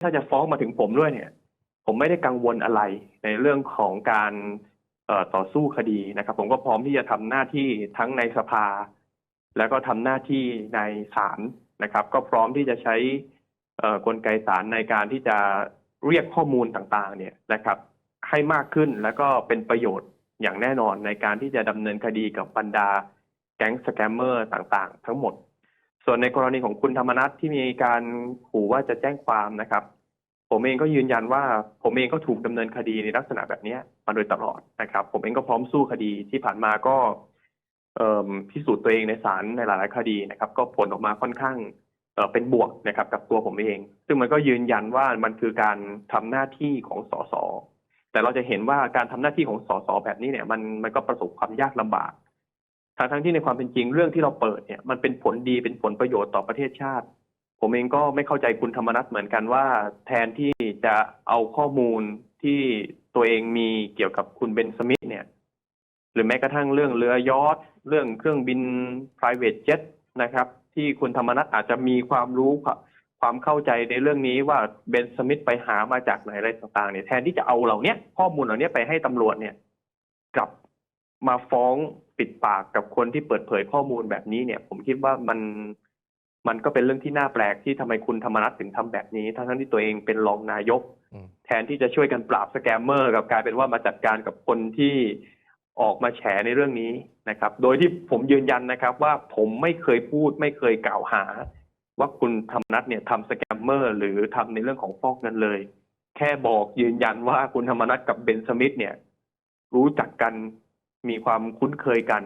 ถ้าจะฟ้องมาถึงผมด้วยเนี่ย ผมไม่ได้กังวลอะไรในเรื่องของการต่อสู้คดีนะครับ ผมก็พร้อมที่จะทำหน้าที่ทั้งในสภา แล้วก็ทำหน้าที่ในศาลนะครับ ก็พร้อมที่จะใช้กลไกศาลในการที่จะเรียกข้อมูลต่างๆ เนี่ยนะครับ ให้มากขึ้นแล้วก็เป็นประโยชน์อย่างแน่นอนในการที่จะดำเนินคดีกับบรรดาแก๊งสแกมเมอร์ต่างๆ ทั้งหมด ส่วนในกรณีของคุณธรรมนัทที่มีการขู่ว่าจะแจ้งความนะครับ ผมเองก็ยืนยันว่า ผมเองก็ถูกดำเนินคดีในลักษณะแบบนี้มาโดยตลอดนะครับ ผมเองก็พร้อมสู้คดีที่ผ่านมาก็พิสูจน์ตัวเองในศาลในหลาย ๆ คดีนะครับ ก็ผลออกมาค่อนข้างเอ่อเป็นบวกนะครับกับตัวผมเอง ซึ่งมันก็ยืนยันว่ามันคือการทำหน้าที่ของสสแต่เราจะเห็นว่าการทำหน้าที่ของสสแบบนี้เนี่ยมันมันก็ประสบความยากลำบาก ทั้งทั้งที่ในความเป็นจริงเรื่องที่เราเปิดเนี่ยมันเป็นผลดีเป็นผลประโยชน์ต่อประเทศชาติ ผมเองก็ไม่เข้าใจคุณธรรมนัฐเหมือนกันว่า แทนที่จะเอาข้อมูลที่ตัวเองมีเกี่ยวกับคุณเบนสมิธเนี่ย หรือแม้กระทั่งเรื่องเรือยอทเรื่องเครื่องบิน private jet นะครับ ที่คุณธรรมนัฐอาจจะมีความรู้ความเข้าใจในเรื่องนี้ว่าเบนสมิธไปหามาจากไหนอะไรต่างๆเนี่ยแทนที่จะเอาเหล่านี้ข้อมูลเหล่านี้ไปให้ตำรวจเนี่ย กลับ มาฟ้องปิดปากกับคนที่เปิดเผยข้อมูลแบบนี้เนี่ย ผมคิดว่ามันมันก็เป็นเรื่องที่น่าแปลกที่ทำไมคุณธรรมนัฐถึงทำแบบนี้ ทั้งๆที่ตัวเองเป็นรองนายกอืมแทนที่จะช่วยกันปราบสแกมเมอร์กับกลายเป็นว่ามาจัดการกับคนที่ออกมาแฉในเรื่องนี้นะครับ โดยที่ผมยืนยันนะครับ ว่าผมไม่เคยพูดไม่เคยกล่าวหา ว่าคุณธรรมนัฐเนี่ยทำสแกมเมอร์ หรือทำในเรื่องของฟอกเงินเลย แค่บอกยืนยันว่าคุณธรรมนัฐกับเบนสมิธเนี่ย รู้จักกัน มีความคุ้นเคยกัน